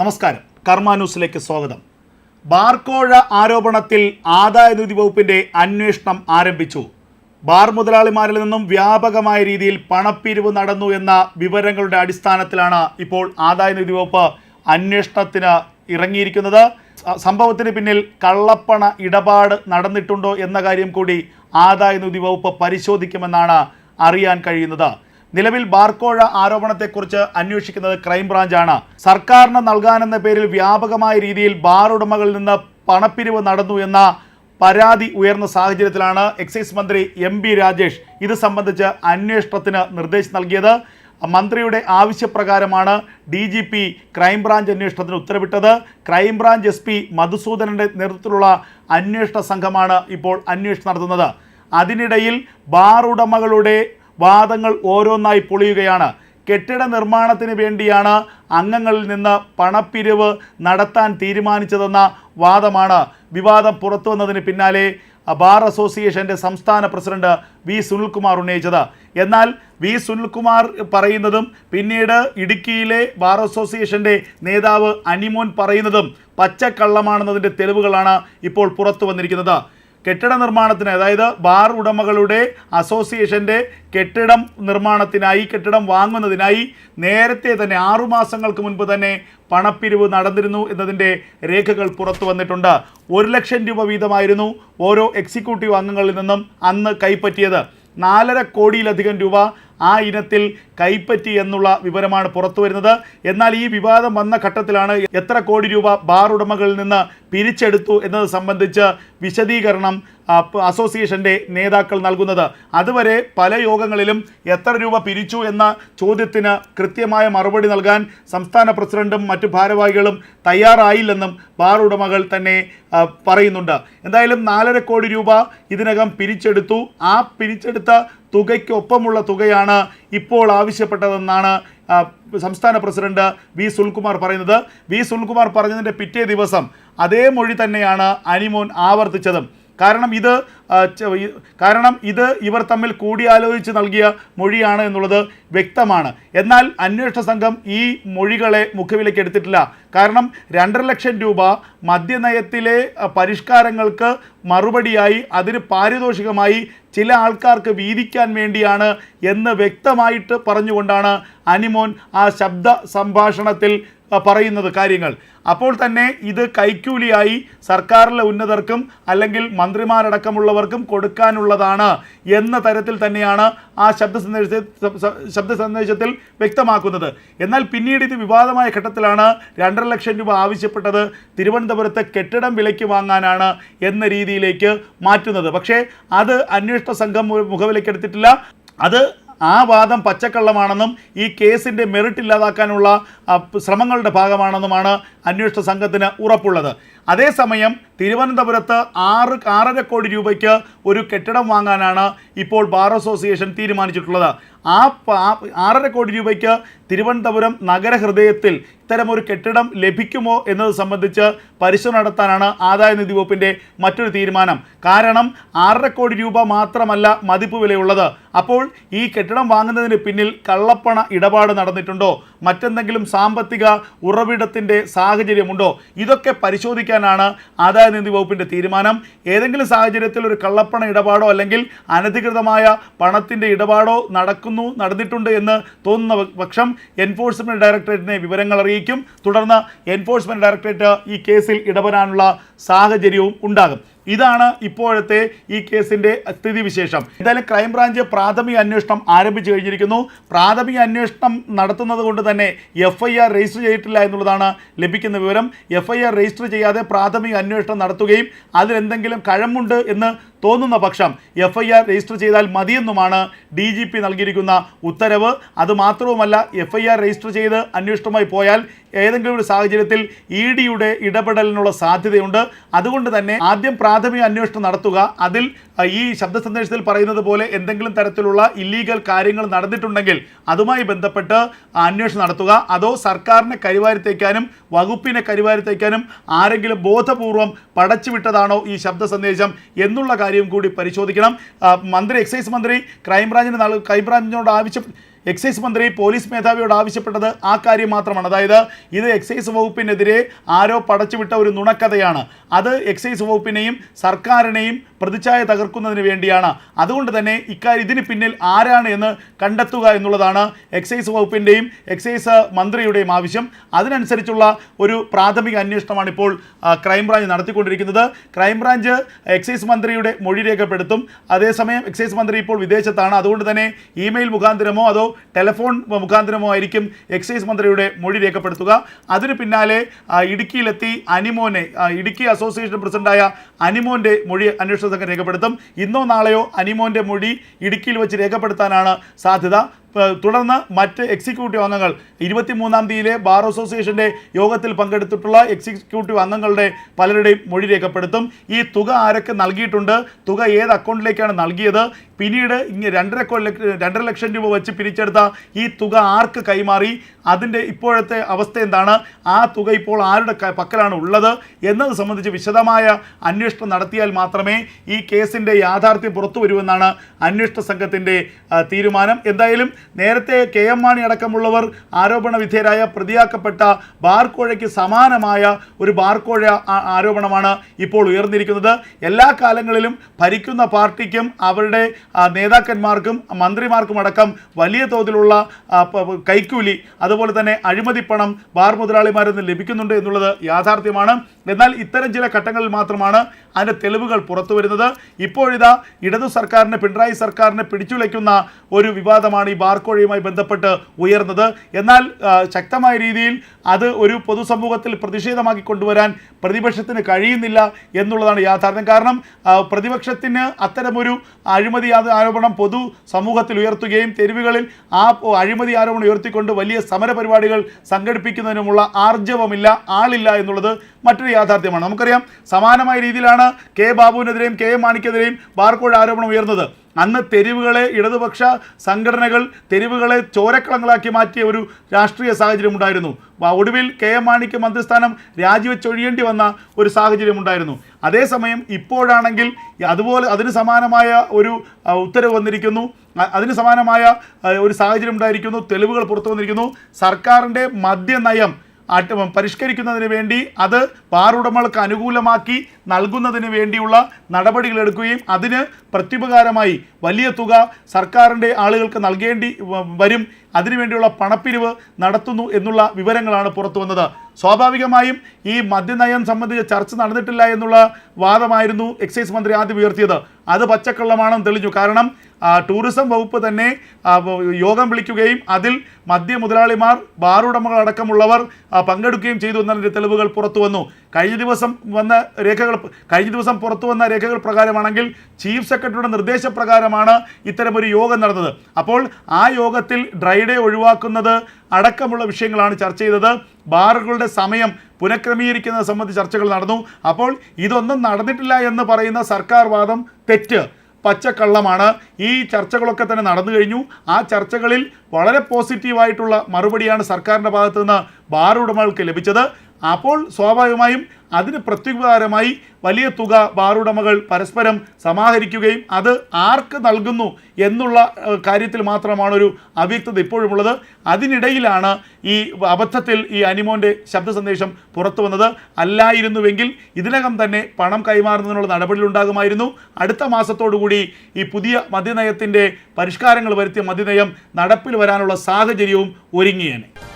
നമസ്കാരം. കർമ്മ ന്യൂസിലേക്ക് സ്വാഗതം. ബാർക്കോഴ ആരോപണത്തിൽ ആദായ നികുതി വകുപ്പിന്റെ അന്വേഷണം ആരംഭിച്ചു. ബാർ മുതലാളിമാരിൽ നിന്നും വ്യാപകമായ രീതിയിൽ പണപ്പിരിവ് നടന്നു എന്ന വിവരങ്ങളുടെ അടിസ്ഥാനത്തിലാണ് ഇപ്പോൾ ആദായ നികുതി വകുപ്പ് അന്വേഷണത്തിന് ഇറങ്ങിയിരിക്കുന്നത്. സംഭവത്തിന് പിന്നിൽ കള്ളപ്പണ ഇടപാട് നടന്നിട്ടുണ്ടോ എന്ന കാര്യം കൂടി ആദായ നികുതി വകുപ്പ് പരിശോധിക്കുമെന്നാണ് അറിയാൻ കഴിയുന്നത്. നിലവിൽ ബാർക്കോഴ ആരോപണത്തെക്കുറിച്ച് അന്വേഷിക്കുന്നത് ക്രൈംബ്രാഞ്ചാണ്. സർക്കാരിന് നൽകാനെന്ന പേരിൽ വ്യാപകമായ രീതിയിൽ ബാർ ഉടമകളിൽ നിന്ന് പണപ്പിരിവ് നടന്നു എന്ന പരാതി ഉയർന്ന സാഹചര്യത്തിലാണ് എക്സൈസ് മന്ത്രി എം ബി രാജേഷ് ഇത് സംബന്ധിച്ച് അന്വേഷണത്തിന് നിർദ്ദേശം നൽകിയത്. മന്ത്രിയുടെ ആവശ്യപ്രകാരമാണ് D G P crime branch അന്വേഷണത്തിന് ഉത്തരവിട്ടത്. ക്രൈംബ്രാഞ്ച് എസ് പി മധുസൂദനന്റെ നേതൃത്വത്തിലുള്ള അന്വേഷണ സംഘമാണ് ഇപ്പോൾ അന്വേഷണം നടത്തുന്നത്. അതിനിടയിൽ ബാർ ഉടമകളുടെ വാദങ്ങൾ ഓരോന്നായി പൊളിയുകയാണ്. കെട്ടിട നിർമ്മാണത്തിന് വേണ്ടിയാണ് അംഗങ്ങളിൽ നിന്ന് പണപ്പിരിവ് നടത്താൻ തീരുമാനിച്ചതെന്ന വാദമാണ് വിവാദം പുറത്തു വന്നതിന് പിന്നാലെ ബാർ അസോസിയേഷന്റെ സംസ്ഥാന പ്രസിഡന്റ് വി. സുനിൽകുമാർ ഉന്നയിച്ചത്. എന്നാൽ വി. സുനിൽകുമാർ പറയുന്നതും പിന്നീട് ഇടുക്കിയിലെ ബാർ അസോസിയേഷന്റെ നേതാവ് അനിമോൻ പറയുന്നതും പച്ചക്കള്ളമാണെന്നതിന്റെ തെളിവുകളാണ് ഇപ്പോൾ പുറത്തു വന്നിരിക്കുന്നത് കെട്ടിട നിർമ്മാണത്തിന് അതായത് ബാർ ഉടമകളുടെ അസോസിയേഷന്റെ കെട്ടിടം നിർമ്മാണത്തിനായി കെട്ടിടം വാങ്ങുന്നതിനായി നേരത്തെ തന്നെ ആറുമാസങ്ങൾക്ക് മുൻപ് തന്നെ പണപ്പിരിവ് നടന്നിരുന്നു എന്നതിന്റെ രേഖകൾ പുറത്തു വന്നിട്ടുണ്ട്. ഒരു ലക്ഷം രൂപ വീതമായിരുന്നു ഓരോ എക്സിക്യൂട്ടീവ് അംഗങ്ങളിൽ നിന്നും അന്ന് കൈപ്പറ്റിയത്. നാലര കോടിയിലധികം രൂപ ആ ഇനത്തിൽ കൈപ്പറ്റി എന്നുള്ള വിവരമാണ് പുറത്തു വരുന്നത്. എന്നാൽ ഈ വിവാദം വന്ന ഘട്ടത്തിലാണ് എത്ര കോടി രൂപ ബാർ ഉടമകളിൽ നിന്ന് പിരിച്ചെടുത്തു എന്നത് സംബന്ധിച്ച് വിശദീകരണം അസോസിയേഷന്റെ നേതാക്കൾ നൽകുന്നത്. അതുവരെ പല യോഗങ്ങളിലും എത്ര രൂപ പിരിച്ചു എന്ന ചോദ്യത്തിന് കൃത്യമായ മറുപടി നൽകാൻ സംസ്ഥാന പ്രസിഡന്റും മറ്റു ഭാരവാഹികളും തയ്യാറായില്ലെന്നും ബാർ ഉടമകൾ തന്നെ പറയുന്നുണ്ട്. എന്തായാലും നാലര കോടി രൂപ ഇതിനകം പിരിച്ചെടുത്തു. ആ പിരിച്ചെടുത്ത തുകയ്ക്കൊപ്പമുള്ള തുകയാണ് ഇപ്പോൾ ആവശ്യപ്പെട്ടതെന്നാണ് സംസ്ഥാന പ്രസിഡന്റ് വി സുൽകുമാർ പറയുന്നത്. വി സുൽകുമാർ പറഞ്ഞതിന്റെ പിറ്റേ ദിവസം അതേ മൊഴി തന്നെയാണ് അനിമോൻ ആവർത്തിച്ചതും. കാരണം ഇത് കാരണം ഇത് ഇവർ തമ്മിൽ കൂടിയാലോചിച്ച് നൽകിയ മൊഴിയാണ് എന്നുള്ളത് വ്യക്തമാണ്. എന്നാൽ അന്വേഷണ സംഘം ഈ മൊഴികളെ മുഖവിലേക്ക് എടുത്തിട്ടില്ല. കാരണം രണ്ടര ലക്ഷം രൂപ മദ്യനയത്തിലെ പരിഷ്കാരങ്ങൾക്ക് മറുപടിയായി അതിന് പാരിതോഷികമായി ചില ആൾക്കാർക്ക് വീതിക്കാൻ വേണ്ടിയാണ് എന്ന് വ്യക്തമായിട്ട് പറഞ്ഞുകൊണ്ടാണ് അനിമോൻ ആ ശബ്ദ സംഭാഷണത്തിൽ പറയുന്നത് കാര്യങ്ങൾ. അപ്പോൾ തന്നെ ഇത് കൈക്കൂലിയായി സർക്കാരിലെ ഉന്നതർക്കും അല്ലെങ്കിൽ മന്ത്രിമാരടക്കമുള്ളവർക്കും കൊടുക്കാനുള്ളതാണ് എന്ന തരത്തിൽ തന്നെയാണ് ആ ശബ്ദ സന്ദേശത്തിൽ ശബ്ദ സന്ദേശത്തിൽ വ്യക്തമാക്കുന്നത്. എന്നാൽ പിന്നീട് ഇത് വിവാദമായ ഘട്ടത്തിലാണ് രണ്ടര ലക്ഷം രൂപ ആവശ്യപ്പെട്ടത് തിരുവനന്തപുരത്ത് കെട്ടിടം വിലയ്ക്ക് വാങ്ങാനാണ് എന്ന രീതിയിലേക്ക് മാറ്റുന്നത്. പക്ഷേ അത് അന്വേഷണ സംഘം മുഖവിലേക്ക് എടുത്തിട്ടില്ല. അത് ആ വാദം പച്ചക്കള്ളമാണെന്നും ഈ കേസിന്റെ മെറിറ്റ് ഇല്ലാതാക്കാനുള്ള ശ്രമങ്ങളുടെ ഭാഗമാണെന്നുമാണ് അന്വേഷണ സംഘത്തിന് ഉറപ്പുള്ളത്. അതേസമയം തിരുവനന്തപുരത്ത് ആറ് ആറര കോടി രൂപയ്ക്ക് ഒരു കെട്ടിടം വാങ്ങാനാണ് ഇപ്പോൾ ബാർ അസോസിയേഷൻ തീരുമാനിച്ചിട്ടുള്ളത്. ആ ആറര കോടി രൂപയ്ക്ക് തിരുവനന്തപുരം നഗരഹൃദയത്തിൽ ഇത്തരമൊരു കെട്ടിടം ലഭിക്കുമോ എന്നത് സംബന്ധിച്ച് പരിശോധന നടത്താനാണ് ആദായ നികുതി വകുപ്പിന്റെ മറ്റൊരു തീരുമാനം. കാരണം ആറര കോടി രൂപ മാത്രമല്ല മതിപ്പ് വിലയുള്ളത്. അപ്പോൾ ഈ കെട്ടിടം വാങ്ങുന്നതിന് പിന്നിൽ കള്ളപ്പണ ഇടപാട് നടന്നിട്ടുണ്ടോ? മറ്റെന്തെങ്കിലും സാമ്പത്തിക ഉറവിടത്തിന്റെ സാഹചര്യമുണ്ടോ? ഇതൊക്കെ പരിശോധിക്കാനാണ് ആദായ നികുതി വകുപ്പിന്റെ തീരുമാനം. ഏതെങ്കിലും സാഹചര്യത്തിൽ ഒരു കള്ളപ്പണ ഇടപാടോ അല്ലെങ്കിൽ അനധികൃതമായ പണത്തിന്റെ ഇടപാടോ നടക്കുന്നു നടന്നിട്ടുണ്ട് എന്ന് തോന്നുന്ന പക്ഷം എൻഫോഴ്സ്മെന്റ് ഡയറക്ടറേറ്റിനെ വിവരങ്ങൾ അറിയിക്കും. തുടർന്ന് എൻഫോഴ്സ്മെന്റ് ഡയറക്ടറേറ്റ് ഈ കേസിൽ ഇടപെടാനുള്ള സാഹചര്യവും ഉണ്ടാകും. ഇതാണ് ഇപ്പോഴത്തെ ഈ കേസിന്റെ സ്ഥിതിവിശേഷം എന്തായാലും ക്രൈംബ്രാഞ്ച് പ്രാഥമിക അന്വേഷണം ആരംഭിച്ചു കഴിഞ്ഞിരിക്കുന്നു. പ്രാഥമിക അന്വേഷണം നടത്തുന്നത് കൊണ്ട് തന്നെ എഫ് ഐ ആർ രജിസ്റ്റർ ചെയ്തിട്ടില്ല എന്നുള്ളതാണ് ലഭിക്കുന്ന വിവരം. എഫ് ഐ ആർ രജിസ്റ്റർ ചെയ്യാതെ പ്രാഥമിക അന്വേഷണം നടത്തുകയും അതിലെന്തെങ്കിലും കഴമുണ്ട് എന്ന് തോന്നുന്ന പക്ഷം എഫ് ഐ ആർ രജിസ്റ്റർ ചെയ്താൽ മതിയെന്നുമാണ് ഡി ജി പി നൽകിയിരിക്കുന്ന ഉത്തരവ്. അതുമാത്രവുമല്ല എഫ് ഐ ആർ രജിസ്റ്റർ ചെയ്ത് അന്വേഷണവുമായി പോയാൽ ഏതെങ്കിലും ഒരു സാഹചര്യത്തിൽ ഇ ഡിയുടെ ഇടപെടലിനുള്ള സാധ്യതയുണ്ട്. അതുകൊണ്ട് തന്നെ ആദ്യം പ്രാഥമിക അന്വേഷണം നടത്തുക. അതിൽ ഈ ശബ്ദ സന്ദേശത്തിൽ പറയുന്നത് പോലെ എന്തെങ്കിലും തരത്തിലുള്ള ഇല്ലീഗൽ കാര്യങ്ങൾ നടന്നിട്ടുണ്ടെങ്കിൽ അതുമായി ബന്ധപ്പെട്ട് അന്വേഷണം നടത്തുക. അതോ സർക്കാരിനെ കരിവാരിത്തേക്കാനും വകുപ്പിനെ കരിവാരിത്തേക്കാനും ആരെങ്കിലും ബോധപൂർവം പടച്ചുവിട്ടതാണോ ഈ ശബ്ദ സന്ദേശം എന്നുള്ള കാര്യം കൂടി പരിശോധിക്കണം. മന്ത്രി എക്സൈസ് മന്ത്രി ക്രൈംബ്രാഞ്ചിന് ക്രൈംബ്രാഞ്ചിനോട് ആവശ്യം എക്സൈസ് മന്ത്രി പോലീസ് മേധാവിയോട് ആവശ്യപ്പെട്ടത് ആ കാര്യം മാത്രമാണ്. അതായത് ഇത് എക്സൈസ് വകുപ്പിനെതിരെ ആരോ പടച്ചുവിട്ട ഒരു നുണക്കഥയാണ്. അത് എക്സൈസ് വകുപ്പിനെയും സർക്കാരിനെയും പ്രതിച്ഛായ തകർക്കുന്നതിന് വേണ്ടിയാണ്. അതുകൊണ്ട് തന്നെ ഇക്കാര്യം ഇതിന് പിന്നിൽ ആരാണ് എന്ന് കണ്ടെത്തുക എന്നുള്ളതാണ് എക്സൈസ് വകുപ്പിന്റെയും എക്സൈസ് മന്ത്രിയുടെയും ആവശ്യം. അതിനനുസരിച്ചുള്ള ഒരു പ്രാഥമിക അന്വേഷണമാണ് ഇപ്പോൾ ക്രൈംബ്രാഞ്ച് നടത്തിക്കൊണ്ടിരിക്കുന്നത്. ക്രൈംബ്രാഞ്ച് എക്സൈസ് മന്ത്രിയുടെ മൊഴി രേഖപ്പെടുത്തും. അതേസമയം എക്സൈസ് മന്ത്രി ഇപ്പോൾ വിദേശത്താണ്. അതുകൊണ്ട് തന്നെ ഇമെയിൽ മുഖാന്തരമോ അതോ ടെലിഫോൺ മുഖാന്തരമോ ആയിരിക്കും എക്സൈസ് മന്ത്രിയുടെ മൊഴി രേഖപ്പെടുത്തുക. അതിന് പിന്നാലെ ഇടുക്കിയിലെത്തി അനിമോനെ ഇടുക്കി അസോസിയേഷൻ പ്രസിഡന്റായ അനിമോന്റെ മൊഴി അന്വേഷണ സംഘം രേഖപ്പെടുത്തും. ഇന്നോ നാളെയോ അനിമോന്റെ മൊഴി ഇടുക്കിയിൽ വെച്ച് രേഖപ്പെടുത്താനാണ് സാധ്യത. തുടർന്ന് മറ്റ് എക്സിക്യൂട്ടീവ് അംഗങ്ങൾ ഇരുപത്തിമൂന്നാം തീയതിയിലെ ബാർ അസോസിയേഷന്റെ യോഗത്തിൽ പങ്കെടുത്തിട്ടുള്ള എക്സിക്യൂട്ടീവ് അംഗങ്ങളുടെ പലരുടെയും മൊഴി രേഖപ്പെടുത്തും. ഈ തുക ആരൊക്കെ നൽകിയിട്ടുണ്ട്? തുക ഏത് അക്കൗണ്ടിലേക്കാണ് നൽകിയത്? പിന്നീട് ഇങ്ങ് രണ്ടര രണ്ടര ലക്ഷം രൂപ വെച്ച് പിരിച്ചെടുത്ത ഈ തുക ആർക്ക് കൈമാറി? അതിന്റെ ഇപ്പോഴത്തെ അവസ്ഥ എന്താണ്? ആ തുക ഇപ്പോൾ ആരുടെ പക്കലാണ് ഉള്ളത്? എന്നത് സംബന്ധിച്ച് വിശദമായ അന്വേഷണം നടത്തിയാൽ മാത്രമേ ഈ കേസിന്റെ യാഥാർത്ഥ്യം പുറത്തു വരുമെന്നാണ് അന്വേഷണ സംഘത്തിന്റെ തീരുമാനം. എന്തായാലും നേരത്തെ കെ എം മാണി അടക്കമുള്ളവർ ആരോപണ വിധേയരായ പ്രതിയാക്കപ്പെട്ട ബാർക്കോഴയ്ക്ക് സമാനമായ ഒരു ബാർക്കോഴ ആരോപണമാണ് ഇപ്പോൾ ഉയർന്നിരിക്കുന്നത്. എല്ലാ കാലങ്ങളിലും ഭരിക്കുന്ന പാർട്ടിക്കും അവരുടെ നേതാക്കന്മാർക്കും മന്ത്രിമാർക്കും അടക്കം വലിയ തോതിലുള്ള കൈക്കൂലി അതുപോലെ തന്നെ അഴിമതി പണം ബാർ മുതലാളിമാരിൽ നിന്ന് ലഭിക്കുന്നുണ്ട് എന്നുള്ളത് യാഥാർത്ഥ്യമാണ്. എന്നാൽ ഇത്തരം ചില ഘട്ടങ്ങളിൽ മാത്രമാണ് അതിന്റെ തെളിവുകൾ പുറത്തു വരുന്നത്. ഇപ്പോഴിതാ ഇടതു സർക്കാരിനെ പിണറായി സർക്കാരിനെ പിടിച്ചുലയ്ക്കുന്ന ഒരു വിവാദമാണ് ഈ ബാർക്കോഴയുമായി ബന്ധപ്പെട്ട് ഉയർന്നത്. എന്നാൽ ശക്തമായ രീതിയിൽ അത് ഒരു പൊതുസമൂഹത്തിൽ പ്രതിഷേധമാക്കി കൊണ്ടുവരാൻ പ്രതിപക്ഷത്തിന് കഴിയുന്നില്ല എന്നുള്ളതാണ് യാഥാർത്ഥ്യം. കാരണം പ്രതിപക്ഷത്തിന് അത്തരമൊരു അഴിമതി ആരോപണം പൊതു സമൂഹത്തിൽ ഉയർത്തുകയും തെരുവുകളിൽ ആ അഴിമതി ആരോപണം ഉയർത്തിക്കൊണ്ട് വലിയ സമരപരിപാടികൾ സംഘടിപ്പിക്കുന്നതിനുമുള്ള ആർജവമില്ല ആളില്ല എന്നുള്ളത് മറ്റൊരു യാഥാർത്ഥ്യമാണ്. നമുക്കറിയാം സമാനമായ രീതിയിലാണ് കെ ബാബുവിനെതിരെയും കെ എം മാണിക്കെതിരെയും ബാർക്കോഴ ആരോപണം ഉയർന്നത്. അന്ന് തെരുവുകളെ ഇടതുപക്ഷ സംഘടനകൾ തെരുവുകളെ ചോരക്കളങ്ങളാക്കി മാറ്റിയ ഒരു രാഷ്ട്രീയ സാഹചര്യം ഉണ്ടായിരുന്നു. ഒടുവിൽ കെ എം മാണിക്ക് മന്ത്രിസ്ഥാനം രാജിവെച്ചൊഴിയേണ്ടി വന്ന ഒരു സാഹചര്യം ഉണ്ടായിരുന്നു. അതേസമയം ഇപ്പോഴാണെങ്കിൽ അതുപോലെ അതിന് സമാനമായ ഒരു ഉത്തരവ് വന്നിരിക്കുന്നു. അതിന് സമാനമായ ഒരു സാഹചര്യം ഉണ്ടായിരിക്കുന്നു. തെളിവുകൾ പുറത്തു വന്നിരിക്കുന്നു. സർക്കാരിന്റെ മദ്യനയം പരിഷ്കരിക്കുന്നതിന് വേണ്ടി അത് ബാർ ഉടമകൾക്ക് അനുകൂലമാക്കി നൽകുന്നതിന് വേണ്ടിയുള്ള നടപടികൾ എടുക്കുകയും അതിന് പ്രത്യുപകാരമായി വലിയ തുക സർക്കാരിന്റെ ആളുകൾക്ക് നൽകേണ്ടി വരും. അതിനുവേണ്ടിയുള്ള പണപ്പിരിവ് നടത്തുന്നു എന്നുള്ള വിവരങ്ങളാണ് പുറത്തു വന്നത്. സ്വാഭാവികമായും ഈ മദ്യനയം സംബന്ധിച്ച ചർച്ച നടന്നിട്ടില്ല എന്നുള്ള വാദമായിരുന്നു എക്സൈസ് മന്ത്രി ആദ്യം ഉയർത്തിയത്. അത് പച്ചക്കള്ളമാണെന്ന് തെളിഞ്ഞു. കാരണം ടൂറിസം വകുപ്പ് തന്നെ യോഗം വിളിക്കുകയും അതിൽ മദ്യ മുതലാളിമാർ ബാറുടമകൾ അടക്കമുള്ളവർ പങ്കെടുക്കുകയും ചെയ്തു എന്നതിന്റെ തെളിവുകൾ പുറത്തു വന്നു. കഴിഞ്ഞ ദിവസം വന്ന രേഖകൾ കഴിഞ്ഞ ദിവസം പുറത്തു വന്ന രേഖകൾ പ്രകാരമാണെങ്കിൽ ചീഫ് സെക്രട്ടറിയുടെ നിർദ്ദേശപ്രകാരമാണ് ഇത്തരമൊരു യോഗം നടന്നത്. അപ്പോൾ ആ യോഗത്തിൽ ഡ്രൈഡേ ഒഴിവാക്കുന്നത് അടക്കമുള്ള വിഷയങ്ങളാണ് ചർച്ച ചെയ്തത്. ബാറുകളുടെ സമയം പുനഃക്രമീകരിക്കുന്നത് സംബന്ധിച്ച് ചർച്ചകൾ നടന്നു. അപ്പോൾ ഇതൊന്നും നടന്നിട്ടില്ല എന്ന് പറയുന്ന സർക്കാർ വാദം തെറ്റ്. പച്ചക്കള്ളമാണ്. ഈ ചർച്ചകളൊക്കെ തന്നെ നടന്നു കഴിഞ്ഞു. ആ ചർച്ചകളിൽ വളരെ പോസിറ്റീവായിട്ടുള്ള മറുപടിയാണ് സർക്കാരിന്റെ ഭാഗത്തു നിന്ന് ബാർ ഉടമകൾക്ക് ലഭിച്ചത്. അപ്പോൾ സ്വാഭാവികമായും അതിന് പ്രത്യുപകാരമായി വലിയ തുക ബാറുടമകൾ പരസ്പരം സമാഹരിക്കുകയും അത് ആർക്ക് നൽകുന്നു എന്നുള്ള കാര്യത്തിൽ മാത്രമാണ് ഒരു അവ്യക്തത ഇപ്പോഴുമുള്ളത്. അതിനിടയിലാണ് ഈ അബദ്ധത്തിൽ ഈ അനിമോന്റെ ശബ്ദ സന്ദേശം പുറത്തു വന്നത്. അല്ലായിരുന്നുവെങ്കിൽ ഇതിനകം തന്നെ പണം കൈമാറുന്നതിനുള്ള നടപടികളുണ്ടാകുമായിരുന്നു. അടുത്ത മാസത്തോടുകൂടി ഈ പുതിയ മദ്യനയത്തിന്റെ പരിഷ്കാരങ്ങൾ വരുത്തിയ മദ്യനയം നടപ്പിൽ വരാനുള്ള സാഹചര്യവും ഒരുങ്ങിയേനെ.